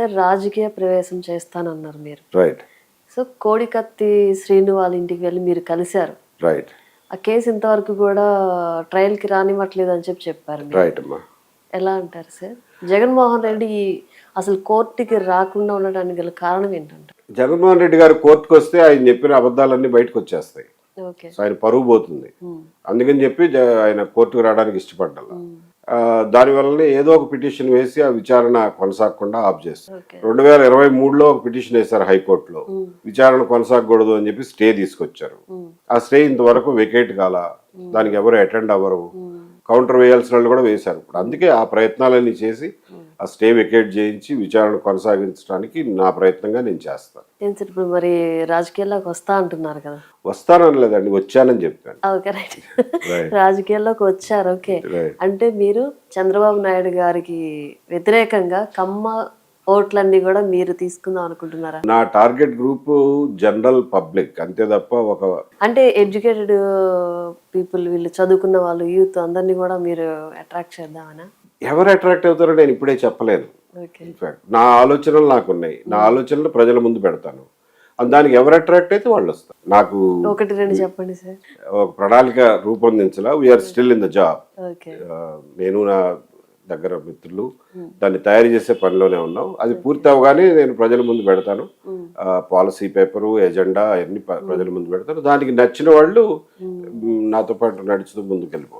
Sir రాజకీయ ప్రవేశం చేస్తానన్నారు మీరు. రైట్ సో కోడికత్తి శ్రీను వాళ్ళ ఇంటికి వెళ్ళి మీరు కలిశారు. రైట్ ఆ కేసు ఇంతవరకు కూడా ట్రయల్కి రానివ్వట్లేదు అని చెప్పి చెప్పారు. రైట్ అమ్మా. ఎలా అంటారు సార్? జగన్మోహన్ రెడ్డి అసలు కోర్టుకి రాకుండా ఉండడానికి గల కారణం ఏంటంటే జగన్మోహన్ రెడ్డి గారు కోర్టుకు వస్తే ఆయన చెప్పిన అబద్ధాలన్నీ బయటకు వచ్చేస్తాయి ఆయన పరువు పోతుంది. అందుకని చెప్పి ఆయన కోర్టుకు రావడానికి ఇష్టపడ్డారు దాని వల్లనే ఏదో ఒక పిటిషన్ వేసి ఆ విచారణ కొనసాగకుండా ఆఫ్ చేస్తారు. రెండు వేల ఇరవై మూడులో ఒక పిటిషన్ వేశారు హైకోర్టులో. విచారణ కొనసాగకూడదు అని చెప్పి స్టే తీసుకొచ్చారు. ఆ స్టే ఇంతవరకు వెకేట్ కాల. దానికి ఎవరు అటెండ్ అవ్వరు. కౌంటర్ వేయాల్సిన వాళ్ళు కూడా వేశారు. ఇప్పుడు అందుకే ఆ ప్రయత్నాలన్నీ చేసి ఆ స్టే వెకేట్ చేయించి విచారణ కొనసాగించడానికి నా ప్రయత్నంగా నేను చేస్తాను. ఏం సార్ ఇప్పుడు మరి రాజకీయాల్లోకి వస్తా అంటున్నారు కదా? వస్తానని లేదండి వచ్చానని చెప్పాను ఓకే రైట్. రాజకీయాల్లోకి వచ్చారు ఓకే. అంటే మీరు చంద్రబాబు నాయుడు గారికి వ్యతిరేకంగా కమ్మ ఓట్లన్నీ కూడా మీరు తీసుకుందాం అనుకుంటున్నారా? నా టార్గెట్ గ్రూప్ జనరల్ పబ్లిక్ అంతే తప్ప ఒక అంటే ఎడ్యుకేటెడ్ పీపుల్ వీళ్ళు చదువుకున్న వాళ్ళు యూత్ అందరినీ కూడా మీరు అట్రాక్ట్ చేద్దామనా? ఎవరు అట్రాక్ట్ అవుతారో నేను ఇప్పుడే చెప్పలేను ఓకే. ఇన్ఫాక్ట్ నా ఆలోచనలు నాకు ఉన్నాయి నా ఆలోచనలు ప్రజల ముందు పెడతాను. దానికి ఎవరు అట్రాక్ట్ అయితే వాళ్ళు వస్తారు. నాకు ఒకటి రెండు చెప్పండి సార్. ఒక ప్రణాళిక రూపొందించలా. We're still in the job నేను నా దగ్గర మిత్రులు. దాన్ని తయారు చేసే పనిలోనే ఉన్నాం. అది పూర్తి అవగానే నేను ప్రజల ముందు పెడతాను. పాలసీ పేపరు ఎజెండా అవన్నీ ప్రజల ముందు పెడతాను. దానికి నచ్చిన వాళ్ళు నాతో పాటు నడుచుతూ ముందుకు వెళ్ళిపోవాలి